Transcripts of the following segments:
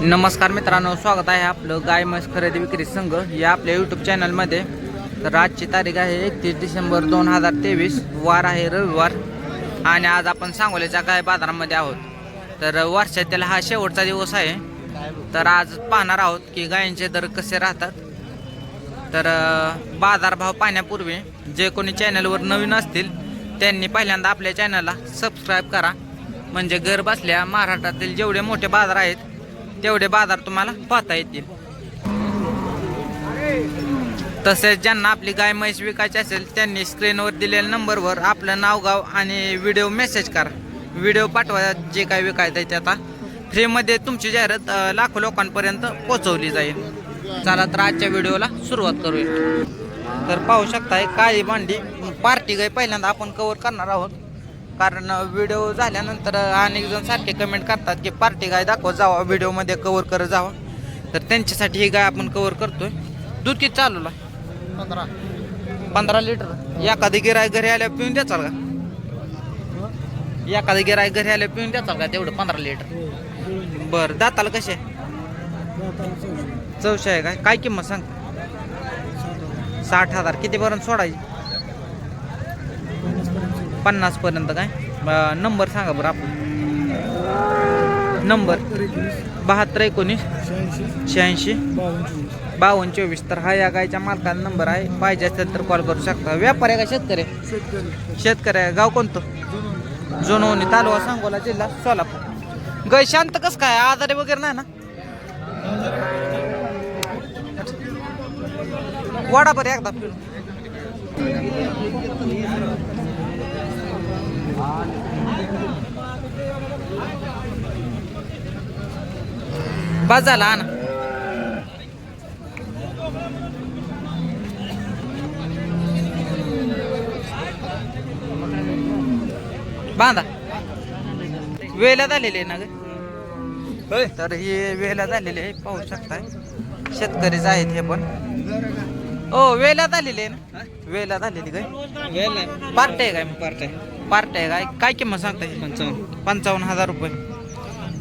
नमस्कार मित्रांनो स्वागत आहे आपलं गाय म्हैस खरेदी विक्री संघ या आपल्या यूट्यूब चॅनलमध्ये तर आजची तारीख आहे एकतीस डिसेंबर दोन हजार तेवीस वार आहे रविवार आणि आज आपण सांगोल्याच्या गाय बाजारामध्ये आहोत. तर वर्षातील हा शेवटचा दिवस आहे. तर आज पाहणार आहोत की गायींचे दर कसे राहतात. तर बाजारभाव पाहण्यापूर्वी जे कोणी चॅनलवर नवीन असतील त्यांनी पहिल्यांदा आपल्या चॅनलला सबस्क्राईब करा. म्हणजे घर बसल्या महाराष्ट्रातील जेवढे मोठे बाजार आहेत तेवढे बाजार तुम्हाला पाहता येतील. तसेच ज्यांना आपली गाय म्हैस विकायची असेल त्यांनी स्क्रीनवर दिलेल्या नंबरवर आपलं नाव गाव आणि व्हिडिओ मेसेज करा. व्हिडिओ पाठवा जे काय विकायचं आहे ते आता. फ्रीमध्ये तुमची जाहिरात लाखो लोकांपर्यंत पोहोचवली जाईल. चला तर आजच्या व्हिडिओला सुरुवात करूया. तर पाहू शकताय काळी भांडी पार्टी गाय पहिल्यांदा आपण कव्हर करणार आहोत. कारण व्हिडिओ झाल्यानंतर अनेक जण सारखे कमेंट करतात की पार्टी गाय दाखवत जावा व्हिडिओमध्ये कव्हर करत जावा. तर त्यांच्यासाठी ही गाय आपण कव्हर करतोय. दूध किती चालूला? पंधरा. पंधरा लिटर एखादी गिराय घरी आल्या पिऊन द्याचाल का? एखादी गिराय घरी आल्या पिऊन द्याचाल का? तेवढं पंधरा लिटर बरं दाताला कसे? चौशे आहे काय? काय किंमत सांग साठ हजार. कितीपर्यंत सोडायची? पन्नासपर्यंत काय? नंबर सांगा बरं आपण. नंबर. बहात्तर एकोणीस. शहाऐंशी. बावन्न चोवीस. तर हा या गायच्या मालकाचा नंबर आहे. पाहिजे असेल तर कॉल करू शकता. व्यापारी आहे का शेतकरी? शेतकरी आहे. गाव कोणतं? जुनवणी तालुका सांगोला जिल्हा सोलापूर. गाय शांत कस काय? आजारी वगैरे नाही ना? वाडा बरं एकदा. बस झाला ना. बांधा. वेला झालेले ना ग. तर हे वेला झालेले आहे पाहू शकताय. शेतकरीच आहेत हे पण. ओ वेला झालेले आहे ना. वेला झालेली काय पार्ट आहे काय पार्ट आहे पार्ट आहे. काय काय किंमत सांगताय? पंचावन्न. पंचावन्न हजार रुपये.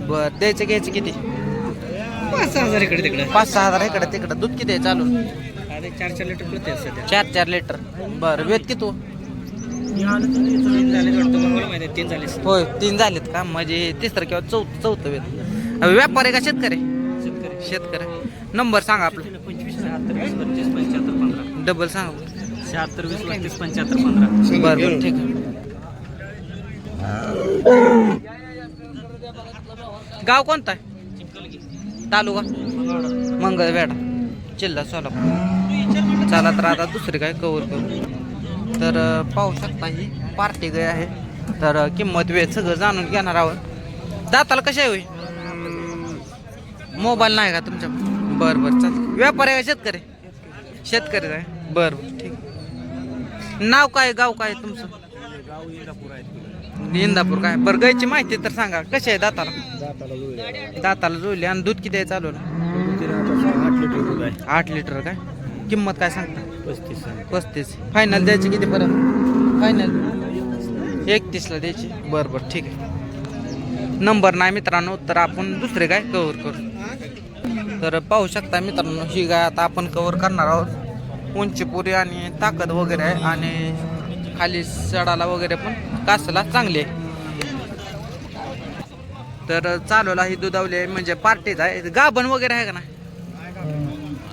बर द्यायचे घ्यायचे किती? पाच सहा हजार इकडे तिकडे. पाच सहा हजार इकडे तिकडे. दूध किती आहे चालू? अरे चार चार लिटर सध्या. चार चार लिटर. बर वेद किती? हो? तीन झाले वाटतं मला माहिती आहे, तीन झाले होय तीन झालेत का? म्हणजे तिसरं किंवा चौथ चौथं वेद. व्यापारी का शेतकरी? शेतकरी. शेतकरी. नंबर सांगा आपलं. पंचवीस शहात्तर वीस बत्तीस पंच्याहत्तर पंधरा. डबल सांगा. शहात्तर वीस बत्तीस पंच्याहत्तर पंधरा. बरं बरं ठीक आहे. गाव कोणता आहे? तालुका? मंगळवेढा जिल्हा सोलापूर. चला तर आता दुसरी काय कवर करू. तर पाहू शकता ही पार्टी गाय आहे. तर किंमत वेळ सगळं जाणून घेणार आहोत. जाताला कशा आहे मोबाईल नाही का तुमच्या? बरं बरं चालेल. व्यापारी आहे का शेतकरी? शेतकरी आहे. बरं बरं ठीक. नाव काय गाव काय तुमचं? गाव इंदापूर आहे इंदापूर काय? बरं गायची माहिती तर सांगा. कशी आहे दाताला? दाताला जुळले. दाताला जुळली. आणि दूध किती आहे चालू? आठ लिटर दूध आहे. आठ लिटर काय? किंमत काय सांगता? पस्तीस पस्तीस. फायनल द्यायची किती पर्यंत फायनल एकतीसला द्यायची. बरं बरं ठीक आहे. नंबर नाही मित्रांनो तर आपण दुसरे काय कव्हर करू? तर पाहू शकता मित्रांनो ही गाय आता आपण कव्हर करणार आहोत. उंचीपुरी आणि ताकद वगैरे आहे. आणि खाली सडाला वगैरे पण कासला चांगली. आहे तर चालवला ही दुधावली आहे म्हणजे पार्टीच आहे. गाभण वगैरे आहे का नाही?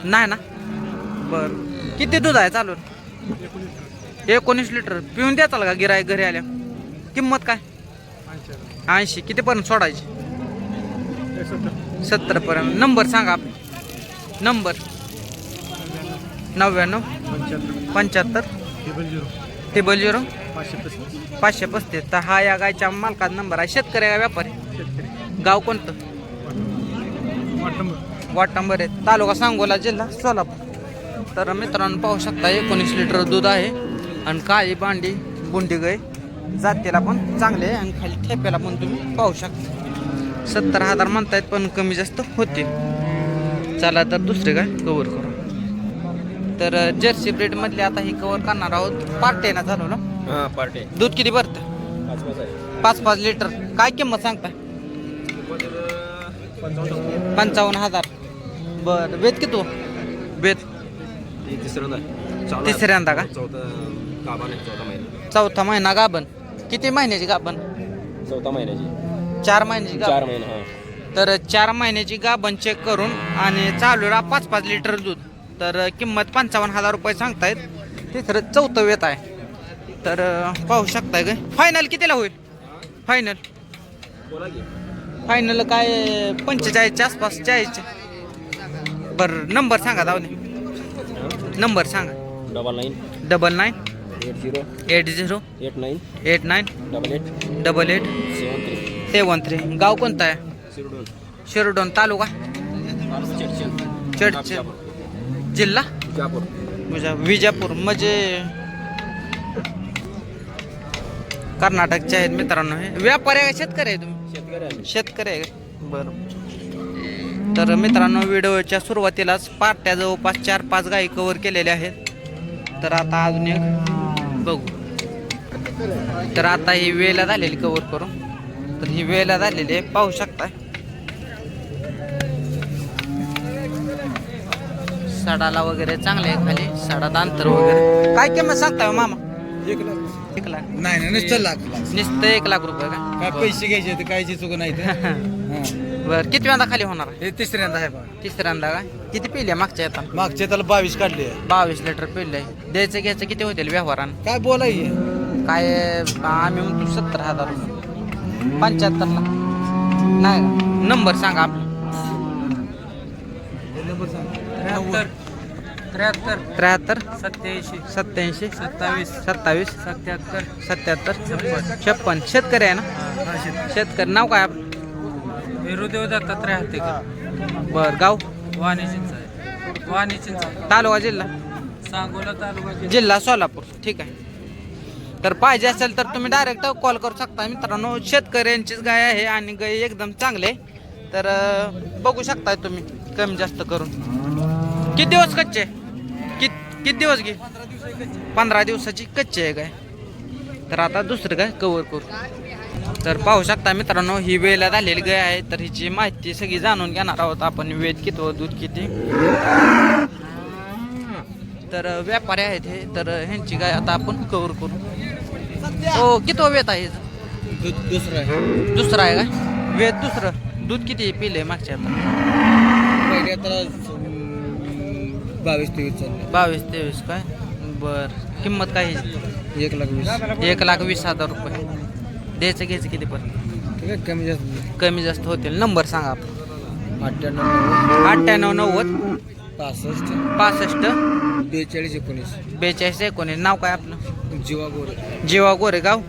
नाही ना? बर. किती दूध आहे चालू एकोणीस लिटर. पिऊन द्याचाल का गिराय घरी आल्या? किंमत काय? ऐंशी. किती पर्यंत सोडायची? सत्तर पर्यंत नंबर सांगा आप- नंबर. नव्याण्णव. पंच्याहत्तर. टेबल झिरो पाचशे पस्तीस. तर हा या गायच्या मालकाचा नंबर आहे. शेतकरी आहे व्यापारी? गाव कोणतं? वाट नंबर. आहे. तालुका सांगोला जिल्हा सोलापूर. तर मित्रांनो पाहू शकता एकोणीस लिटर दूध आहे. आणि काळी बांडी बुंडी गाय. जातीला पण चांगले आहे. आणि खाली ठेप्याला पण तुम्ही पाहू शकता. सत्तर हजार म्हणतायत पण कमी जास्त होते चला तर दुसरे काय कवर करू. तर जर्सी ब्रीड मधले आता ही कवर करणार आहोत. पार्ट आहे हा पार्टी दूध किती भरतं? पाच पाच आहे. पाच पाच लिटर. काय किंमत सांगता पंचावन्न पंचावन्न हजार. बर वेद किती वेद. तिसऱ्यांदा तिसऱ्यांदा का? चौथा नाही चौथा महिना. चौथा महिना गाभण. किती महिन्याची गाभण? चौथा महिन्याची. चार महिन्याची चार गाभण महिना हा. तर चार महिन्याची गाभण चेक करून आणि चालूला पाच पाच लिटर दूध. तर किंमत पंचावन्न हजार रुपये सांगतायत. तिसरं चौथं वेत आहे. तर पाहू शकताय काय? फायनल कितीला होईल? फायनल फायनल काय पंचेचाळीसच्या आसपास चाळीसच्या. बरं नंबर सांगा दावले नंबर सांगा. Double nine double nine eight zero eight zero eight nine eight nine double eight double eight seven three seven three गाव कोणतं आहे? शिरडून. शिरडोन तालुका? चर्च जिल्हा? विजापूर विजा विजापूर. म्हणजे कर्नाटकचे आहेत मित्रांनो हे. व्यापारी आहे का? शेतकरी आहे तुम्ही? शेतकरी आहे. शेतकरी आहे का? बरं. तर मित्रांनो व्हिडिओच्या सुरुवातीलाच पार्ट्या जवळपास चार पाच गायी कव्हर केलेल्या आहेत. तर आता अजून एक बघू. तर आता ही वेला झालेली कव्हर करून. तर ही वेला झालेली आहे. पाहू शकता सडाला वगैरे चांगले आहे खाली. सडात अंतर वगैरे. काय किंमत सांगताय हो मामा? एक लाख. एक लाख. नाही नाही नुसतं लाख लाख. नुसतं एक लाख रुपये काय का पैसे घ्यायचे तर कायची चूक नाही ते हां. बरं किती वेळा खाली होणार आहे? हे तिसऱ्यांदा आहे तिसऱ्यांदा काय किती पिल्या मागच्या येतात मागचे त्याला बावीस काढले. बावीस लिटर पिल्ले द्यायचं घ्यायचं किती होतील व्यवहारानं? काय बोलाय काय आम्ही म्हणतो सत्तर हजार रुपये. पंच्याहत्तरला नाही का? नंबर सांगा आपला. त्र्याहत्तर. त्र्याहत्तर सत्याऐंशी. सत्याऐंशी सत्तावीस. सत्तावीस सत्याहत्तर. सत्याहत्तर छप्पन. शेतकरी आहे ना? शेतकरी. नाव काय आपलं? विरुदेव दत्ता त्र्याहत्तर. बर गाव? वाणी चिंच आहे वाणी चिंच तालुका जिल्हा? सांगोला तालुका जिल्हा. सोलापूर. ठीक आहे. तर पाहिजे असेल तर तुम्ही डायरेक्ट कॉल करू शकता. मित्रांनो शेतकऱ्यांचीच गाय आहे आणि गाय एकदम चांगले आहे. तर बघू शकताय तुम्ही. कमी जास्त करून. किती दिवस कच्चे? कित दिवस घे? पंधरा दिवसाची कच्चे आहे गाय तर आता दुसरं काय? कवर करू. तर पाहू शकता मित्रांनो ही वेळेला झालेली गाय आहे. तर हिची माहिती सगळी जाणून घेणार आहोत आपण. वेद किती व दूध किती? तर व्यापारी आहेत हे. तर ह्यांची गाय आता आपण कवर करू. हो किती वेत आहे? हिचं? दुसरं आहे. दुसरं आहे का वेद दुसरं. दूध किती पिले मागच्या आता पहिले त्याला अं, बावीस तेवीस चालले. बावीस तेवीस काय? बर. किंमत काय ह्याची? एक लाख वीस. एक लाख वीस हजार रुपये. द्यायचं घ्यायचं किती पण? ठीक आहे कमी जास्त कमी जास्त होतील. नंबर सांगा आपला अठ्ठ्याण्णव अठ्ठ्याण्णव नव्वद. पासष्ट. पासष्ट. बेचाळीस एकोणीस. बेचाळीस एकोणीस. नाव काय आपलं? जीवा गोरे. जीवा गोरेगाव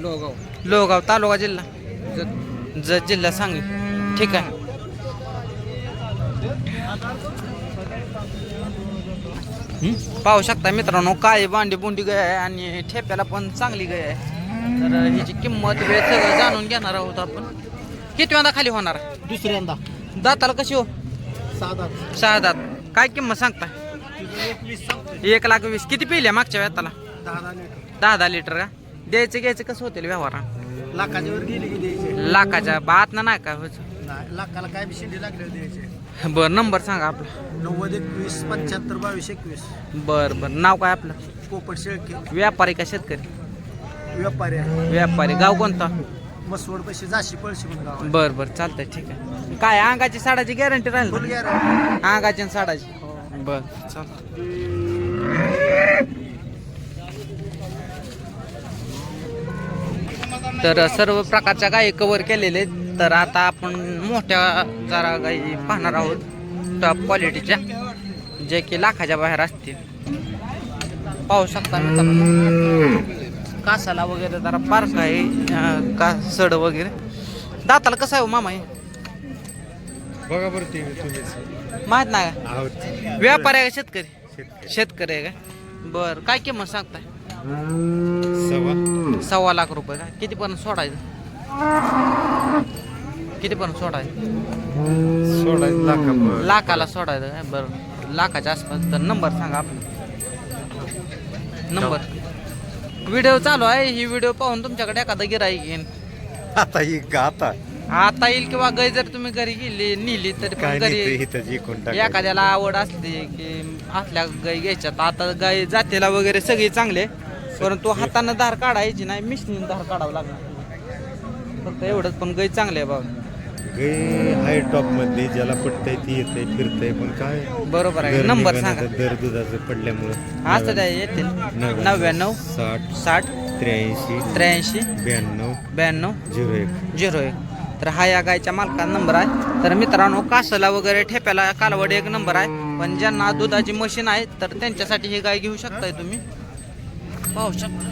लोगाव लोहगाव तालुका जिल्हा? जत. जत जिल्हा सांगली. ठीक आहे? पाहू शकता मित्रांनो काळी बांडी बुंडी गाय आहे आणि ठेप्याला पण चांगली गाय आहे. तर हिची किंमत वेळ सगळं जाणून घेणार आहोत आपण. किती वेळा खाली होणार? दुसऱ्यांदा. दाताला कशी हो? सहा दात. काय किंमत सांगता एक लाख वीस. किती पिल्या मागच्या वेळाला? दहा दहा लिटर. दहा दहा लिटर का? द्यायचं घ्यायचं कसं होतील व्यवहार? लाखाच्या लाखाच्या बात ना नाही का? लाखाला काय शेंडी लागले द्यायचे. बरं नंबर सांगा आपला. नव्वद एकवीस पंच्याहत्तर बावीस एकवीस. बरं बरं. नाव काय आपलं? पोपट शेळके. व्यापारी का शेतकरी? व्यापारी आहे. व्यापारी. गाव कोणता? मसवड पैसे जाशी पळशी गाव आहे. बरं बरं. चालतंय ठीक आहे. काय अंगाची साडाची गॅरंटी राहील अंगाची आणि साडाची. बरं चालतं तर सर्व प्रकारच्या गायी कव्हर केलेले आहेत. तर आता आपण मोठ्या जरा गायी पाहणार आहोत टॉप क्वालिटीच्या जे की लाखाच्या बाहेर असतील. पाहू शकता मित्रांनो. कासाला वगैरे जरा पार्क आहे का सड वगैरे. दाताला कसं आहे हो मामा हे? बघा बरं माहीत नाही का? व्यापारी आहे का शेतकरी? शेतकरी. आहे का? बर काय किंमत सांगताय? सव्वा. सव्वा लाख रुपये का? किती पर्यंत सोडायचं? किती पर्यंत सोडायचं सोळा लाखा लाखाला सोडायचं काय? बरं. लाखाच्या आसपास. तर नंबर सांगा आपला. नंबर. व्हिडिओ चालू आहे. ही व्हिडिओ पाहून तुमच्याकडे एखादा गिराईक येईन. आता ही गाता आता? येईल किंवा गाय जर तुम्ही घरी गेली नेली तरी पण घरी एखाद्याला आवड असते की असल्या गाय घ्यायच्यात. आता गाय जातीला वगैरे सगळी चांगले. परंतु हातानं धार काढायची नाही मिशनीनं धार काढावं लागणार. फक्त एवढंच पण गाय चांगली आहे बाबा. गाय हाय टॉप मधली ज्याला पटतंय ती येते फिरतंय पण काय? बरोबर आहे. दर नंबर निघाला सांगा. तर दर दुधाचं पडल्यामुळं. असं द्या येतील. नव्याण्णव साठ साठ त्र्याऐंशी त्र्याऐंशी ब्याण्णव ब्याण्णव झिरो एक. झिरो एक. तर हा या गायच्या मालकाचा नंबर आहे. तर मित्रांनो कासला वगैरे ठेप्याला कालवड एक नंबर आहे. पण ज्यांना दुधाची मशीन आहे तर त्यांच्यासाठी ही गाय घेऊ शकताय तुम्ही? पाहू शकता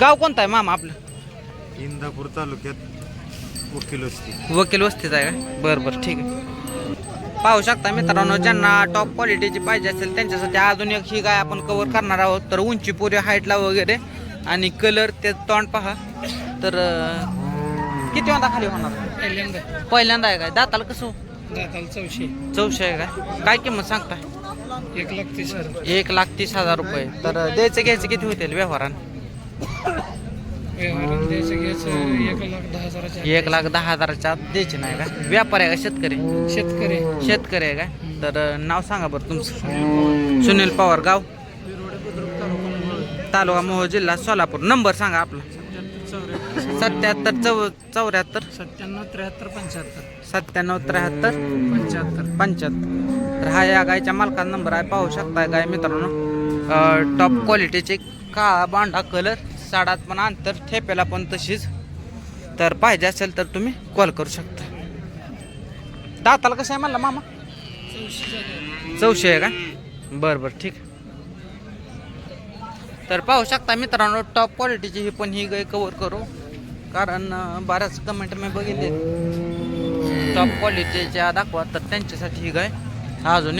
गाव कोणतं आहे मामा आपलं? इंदापूर तालुक्यात वकील असते वकील वस्तीच आहे का? बरं बरं ठीक आहे. पाहू शकता मित्रांनो ज्यांना टॉप क्वालिटीची पाहिजे असेल त्यांच्यासाठी अजून एक ही गाय आपण कव्हर करणार आहोत. तर उंची पुरे हाईटला वगैरे आणि कलर ते तोंड पहा. तर किती वाजता खाली होणार? पहिल्यांदा. पहिल्यांदा आहे काय? दाताला कसं? दाताला चौशे. चौशे आहे काय काय किंमत सांगताय? एक लाख तीस हजार. एक लाख तीस हजार रुपये. तर द्यायचं घ्यायचं किती होतील व्यवहारानं? व्यवहारानं द्यायचं घ्यायचं एक लाख दहा हजाराच्या एक लाख दहा हजाराच्या आत द्यायची नाही का? व्यापारी आहे का शेतकरी? शेतकरी. शेतकरी आहे काय तर अं, नाव सांगा बरं तुमचं. सुनील पवार गाव. तालुका मोहोळ जिल्हा सोलापूर. नंबर सांगा आपला. सत्याहत्तर चौ चौऱ्याहत्तर. सत्त्याण्णव त्र्याहत्तर पंच्याहत्तर. सत्त्याण्णव त्र्याहत्तर. पंच्याहत्तर. पंच्याहत्तर. तर हा या गायच्या मालकाचा नंबर आहे. पाहू शकता गाय मित्रांनो. टॉप क्वालिटीचे काळा बांडा कलर साडात पण अंतर ठेप्याला पण तशीच. तर पाहिजे असेल तर तुम्ही कॉल करू शकता. दाताला कसं आहे म्हणला मामा? चौशे आहे का? बरं बरं ठीक. आहे. तर पाहू शकता मित्रांनो टॉप क्वालिटीची ही पण ही गाय कवर करू. कारण बऱ्याच कमेंट मी बघितले. टॉप क्वालिटीच्या दाखवा तर त्यांच्यासाठी ही गाय अजून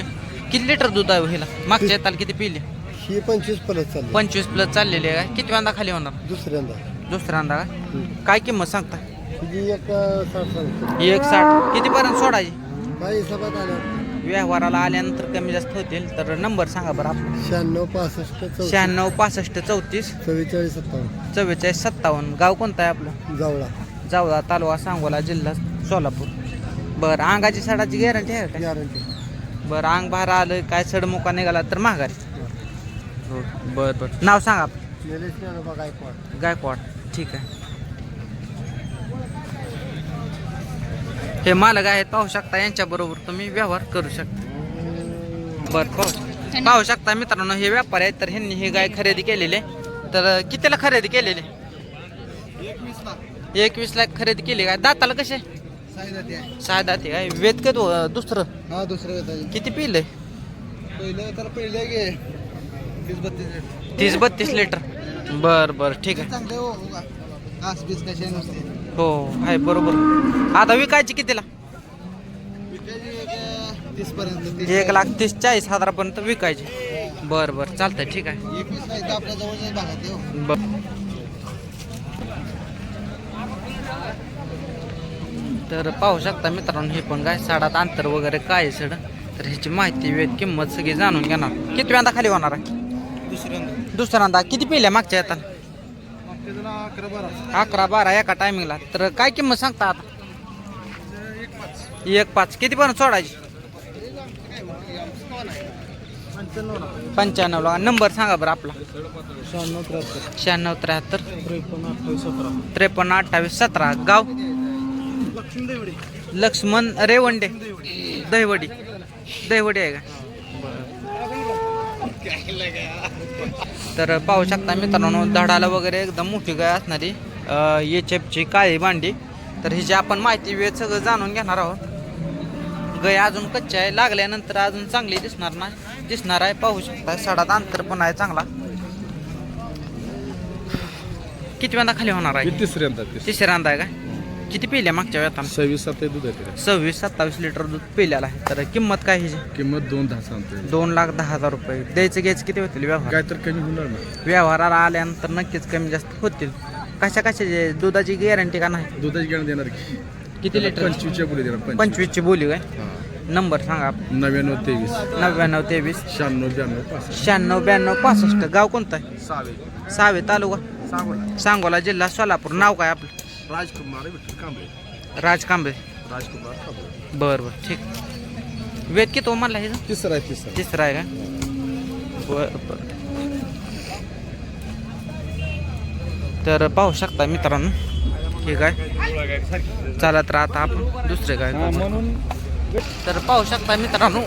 किती लिटर दूध आहे हो हिला? मागच्या येताल किती पिली? ही पंचवीस परत चालली. पंचवीस प्लस चाललेली आहे काय किती वांदा खाली होणार? दुसऱ्यांदा दुसऱ्यांदा का? काय किंमत सांगता? ही एक अं, साठ सांगतो ही एक साठ कितीपर्यंत सोडायची? काय हिशोबात आलं. व्यवहाराला आल्यानंतर कमी जास्त होतील तर नंबर सांगा बरं आपला. शहाण्णव पासष्ट शहाण्णव पासष्ट चौतीस. चव्वेचाळीस सत्तावन्न. चव्वेचाळीस सत्तावन्न. गाव कोणतं आहे आपलं? जावळा. जावळा तालुका सांगोला जिल्हा सोलापूर. बरं अंगाची सडाची गॅरंटी आहे का? गॅरंटी. बरं अंग बाहेर आलं काय सडमुका निघाला तर महागारी हो. बरं बरं. नाव सांगा. निलेश गायकवाड. गायकवाड. ठीक आहे. हे मालक आहेत पाहू शकता यांच्या बरोबर तुम्ही व्यवहार करू शकता. बर पाहू पाहू शकता मित्रांनो हे व्यापारी आहेत तर ह्यांनी ही गाय खरेदी केलेली आहे. तर कितीला खरेदी केलेली एकवीस लाख. खरेदी केली काय दाताला कसे सहा दाते काय वेद का दुसरं? हा दुसरं येत किती पिलंय पहिलं तर पहिलं गे तीस बत्तीस तीस बत्तीस लिटर. बर बर ठीक आहे. हो नसते? हो आहे बरोबर. आता विकायची कितीला? एक लाख तीस चाळीस हजारापर्यंत विकायची. बर बर चालतंय ठीक आहे. तर हो. बर. पाहू शकता मित्रांनो हे पण काय साडात अंतर वगैरे काय सड तर ह्याची माहिती वेळ किंमत सगळी जाणून घेणार. किती वेळा खाली होणार आहे? दुसऱ्यांदा. दुसऱ्यांदा. किती पिल्या मागच्या येतात? अकरा बारा. अकरा बारा एका टायमिंगला तर काय किंमत सांगता आता? एक पाच. एक पाच किती पर्यंत सोडायची? पंच्याण्णव पंच्याण्णवला नंबर सांगा बरं आपला. शहाण्णव त्र्याहत्तर. शहाण्णव त्र्याहत्तर. त्रेपन्न अठ्ठावीस सतरा. त्रेपन्न अठ्ठावीस सतरा. गाव? लक्ष्मी देवडे. लक्ष्मण रेवंडे. दहिवडी. दहिवडी आहे का? तर पाहू शकता मित्रांनो धडाला वगैरे एकदम मोठी गाय असणारी एच एफची काळी भांडी. तर हिची आपण माहिती वेळ सगळं जाणून घेणार आहोत. गाय अजून कच्ची आहे लागल्यानंतर अजून चांगली दिसणार नाही दिसणार आहे. पाहू शकता साडात अंतर पण आहे चांगला. किती वेळा खाली होणार आहे? तिसऱ्यांदा तिसऱ्यांदा आहे का? किती पिल्या मागच्या वेळात सव्वीस सात दूध आहे सव्वीस सत्तावीस लिटर दूध पिलेलं आहे. तर किंमत काय हिची? किंमत दोन दहा सांगते दोन लाख दहा हजार रुपये. द्यायचं घ्यायचं किती होतील व्यवहार? काय तर कमी होणार ना. व्यवहाराला आल्यानंतर नक्कीच कमी जास्त होतील. कशा कशाचे दुधाची गॅरंटी का नाही? दुधाची गॅरंटी देणार की. किती लिटर? पंचवीसच्या पुढे देणार पंचवीस. पंचवीसची बोली काय? हा. नंबर सांगा नव्याण्णव तेवीस. नव्याण्णव तेवीस. शहाण्णव ब्याण्णव पासष्ट. शहाण्णव ब्याण्णव पासष्ट. गाव कोणतं आहे? सहावे तालुका? सांगोला. सांगोला जिल्हा सोलापूर. नाव काय आपलं? राजकुमार विठ्ठल कांबळे. राज कांबळे. राजकुमार कांबळे. बरं बरं ठीक. वेद किती हो म्हणला हे तिसरा आहे तिसरा. तिसरा आहे का? बर बर तर पाहू शकता मित्रांनो ठीक आहे चला तर आता आपण दुसरे काय म्हणून तर पाहू शकता मित्रांनो.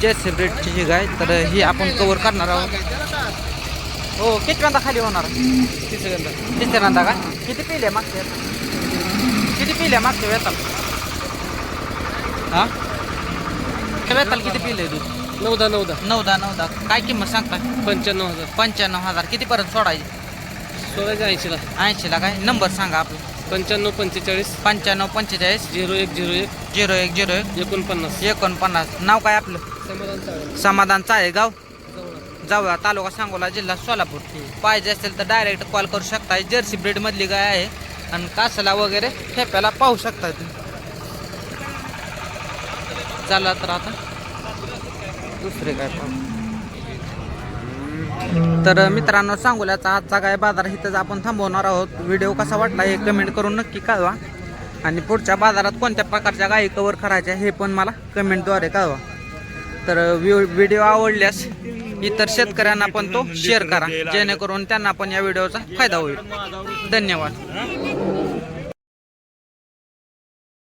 जेसी ब्रेडची ही गाय. तर ही आपण कव्हर करणार आहोत. हो किती रंदा खाली होणार? तिसऱ्यांदा तिसऱ्यांदा का? किती पिले मागच्या वेळेस? किती पिले मागच्या वेताल? हा? वेताल किती पिले दूध? नऊदा नऊदा. नऊदा नऊदा. काय किंमत सांगता पंच्याण्णव हजार. पंच्याण्णव हजार. कितीपर्यंत सोडायची? सोळाच्या ऐंशीला. ऐंशीला काय? नंबर सांगा आपला. पंच्याण्णव पंचेचाळीस. पंच्याण्णव पंचेचाळीस. झिरो एक झिरो एक. झिरो एक झिरो एक. एकोणपन्नास. एकोणपन्नास. नाव काय आपलं? समाधान चालेल समाधान चाळेगाव जाऊया. तालुका सांगोला जिल्हा सोलापूर. पाहिजे असेल तर डायरेक्ट कॉल करू शकता जर्सी ब्रीड मधली गाय आहे. आणि कासला वगैरे ठेप्याला पाहू शकता तुम्ही. चला तर आता. दुसरे काय पाहू. तर मित्रांनो सांगोल्याचा आजचा काय बाजार इथंच आपण थांबवणार आहोत. व्हिडिओ कसा वाटला हे कमेंट करून नक्की कळवा. आणि पुढच्या बाजारात कोणत्या प्रकारच्या गायी कवर करायच्या हे पण मला कमेंटद्वारे कळवा. तर व्हिडिओ आवडल्यास इतर शेतकऱ्यांना पण तो शेअर करा जेणेकरून त्यांना पण या व्हिडिओचा फायदा होईल. धन्यवाद.